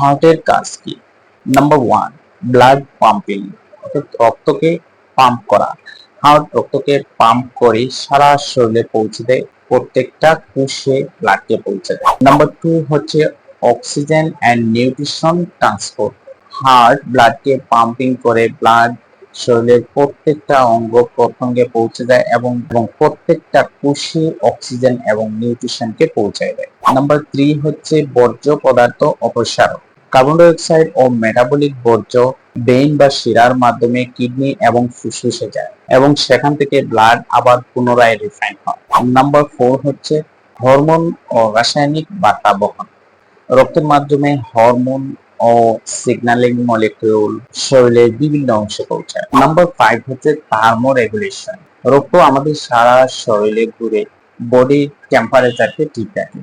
হার্টের কাজ কি? নাম্বার ওয়ান ব্লাড পাম্পিং অর্থাৎ রক্তকে পাম্প করা। হার্ট রক্তকে পাম্প করে সারা শরীরে পৌঁছে দেয়, প্রত্যেকটা কোষে ব্লাডকে পৌঁছে দেয়। নাম্বার টু হচ্ছে oxygen and nutrition transport heart ব্লাডকে pumping করে ব্লাড শরীরের প্রত্যেকটা অঙ্গ প্রত্যঙ্গে পৌঁছে দেয় এবং এবং প্রত্যেকটা কোষে অক্সিজেন এবং নিউট্রিশনকে পৌঁছায় দেয়। নাম্বার থ্রি হচ্ছে বর্জ্য পদার্থ অপসারণ। কার্বন ডাইঅক্সাইড ও মেটাবলিক বর্জ্য বেইন বা শিরার মাধ্যমে কিডনি এবং ফুসফুসে যায় এবং সেখান থেকে ব্লাড আবার পুনরায় রিফাইন হয়। নাম্বার ফোর হচ্ছে হরমোন ও রাসায়নিক বার্তা বহন। রক্তের মাধ্যমে হরমোন ও সিগন্যালিং মলিকিউল শরীরের বিভিন্ন অংশে পৌঁছায়। নাম্বার ফাইভ হচ্ছে থার্মো রেগুলেশন রক্ত আমাদের সারা শরীরে ঘুরে বডি টেম্পারেচারকে ঠিক রাখে।